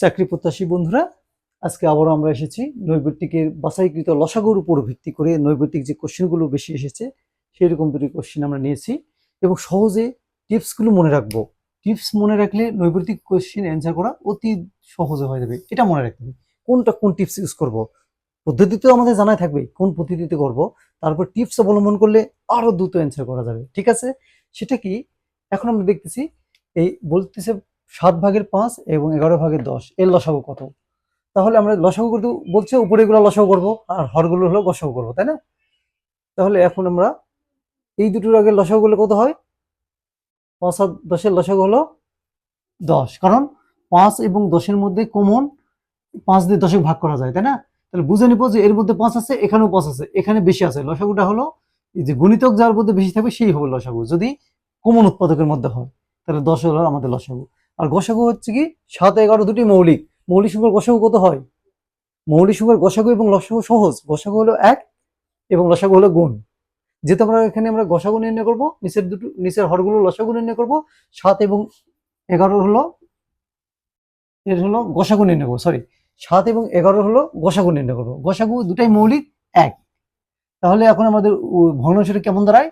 চাকরি প্রত্যাশী বন্ধুরা, আজকে আবারও আমরা এসেছি নৈবৃত্তিকের বাছাইকৃত লসাগুর উপর ভিত্তি করে নৈবৃত্তিক যে কোশ্চেনগুলো বেশি এসেছে সেই রকম দুটি কোশ্চেন আমরা নিয়েছি এবং সহজে টিপসগুলো মনে রাখব। টিপস মনে রাখলে নৈবৃত্তিক কোশ্চেন অ্যান্সার করা অতি সহজে হয়ে যাবে। এটা মনে রাখতে হবে, কোনটা কোন টিপস ইউজ করব? পদ্ধতি তো আমাদের জানাই থাকবে, কোন পদ্ধতিতে করব? তারপর টিপস অবলম্বন করলে আরও দ্রুত অ্যান্সার করা যাবে, ঠিক আছে? সেটা কি? এখন আমরা দেখতেছি, এই বলতেছে সাত ভাগের পাঁচ এবং এগারো ভাগের দশ, এর লসাগু কত? তাহলে আমরা লসাগু করতে বলছে উপরে গুলো লসাগু করব, আর হরগুলো হলো গসাগু করব, তাই না? তাহলে এখন আমরা এই দুটোর আগে লসাগু করলে কত হয়? পাঁচ আর দশের লসাগু হলো দশ, কারণ পাঁচ এবং দশের মধ্যে কমন পাঁচ দিয়ে দশক ভাগ করা যায়, তাই না? তাহলে বুঝে নিব যে এর মধ্যে পাঁচ আছে, এখানেও পাঁচ আছে, এখানে বেশি আছে, লসাগুটা হলো এই যে গুণিতক যার মধ্যে বেশি থাকবে, সেই হবে লসাগু, যদি কমন উৎপাদকের মধ্যে হয়, তাহলে দশ হলো আমাদের লসাগু। আর গসাগু হচ্ছে কি সাত এগারো দুটি মৌলিক। মৌলিক সংখ্যার গসাগু কত হয়? মৌলিক সংখ্যার গসাগু এবং লসাগু সহজ। গসাগু হলো এক এবং লসাগু হলো গুণ। যেহেতু আমরা এখানে আমরা গসাগু নির্ণয় করব, নিচের দুটো, নিচের হরগুলো লসাগু নির্ণয় করব, সাত এবং এগারো হলো, এর হলো গসাগু নির্ণয় করব সরি সাত এবং এগারো হলো গসাগু নির্ণয় করব। গসাগু দুটাই মৌলিক, এক। তাহলে এখন আমাদের ভগ্নাংশটা কেমন দাঁড়ায়?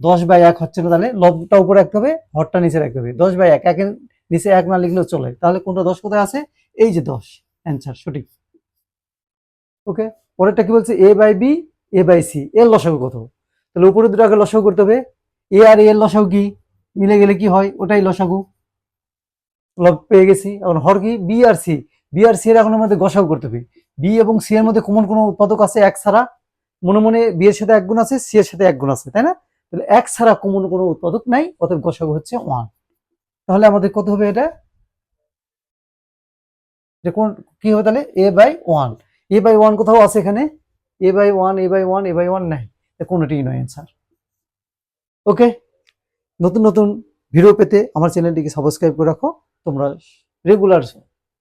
দশ বাই এক হচ্ছে না, তাহলে লবটা উপরে রাখতে হবে, হরটা নিচে রাখতে হবে। দশ বাই এক, একের নিচে এক না লিখলেও চলে। তাহলে কোনটা দশ কোথায় আছে? এই যে দশ। অ্যান্সার সঠিক। ওকে পরেরটা কি বলছে? A by B A by C এর লসাগু কত? তাহলে উপরে দুটো আগে লসাগু করতে হবে। এ আর এর লসাগু কি? মিলে গেলে কি হয়? ওটাই লসাগু। লব পেয়ে গেছি। এখন হর কি? বি আর সি বি আর সি এর এখন আমাদের গসাগু করতে হবে। বি এবং সি এর মধ্যে কোন কোন উৎপাদক আছে? এক ছাড়া। মনে মনে বি এর সাথে এক গুণ আছে সি এর সাথে এক গুণ আছে, তাই না? তাহলে এক ছাড়া কমন কোনো উৎপাদক নাই, অতএব গসাগু হচ্ছে ওয়ান তাহলে আমাদের কত হবে এটা? যে কোন, কি হবে তাহলে? A by one A by one কোথাও আছে এখানে? A by one A by one A by one নাই। কোনোটিই নয় অ্যান্সার ওকে নতুন নতুন ভিডিও পেতে আমার চ্যানেলটিকে সাবস্ক্রাইব করে রাখো। তোমরা রেগুলার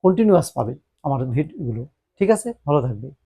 কন্টিনিউয়াস পাবে আমার ভিডিওগুলো ঠিক আছে? ভালো থাকবে।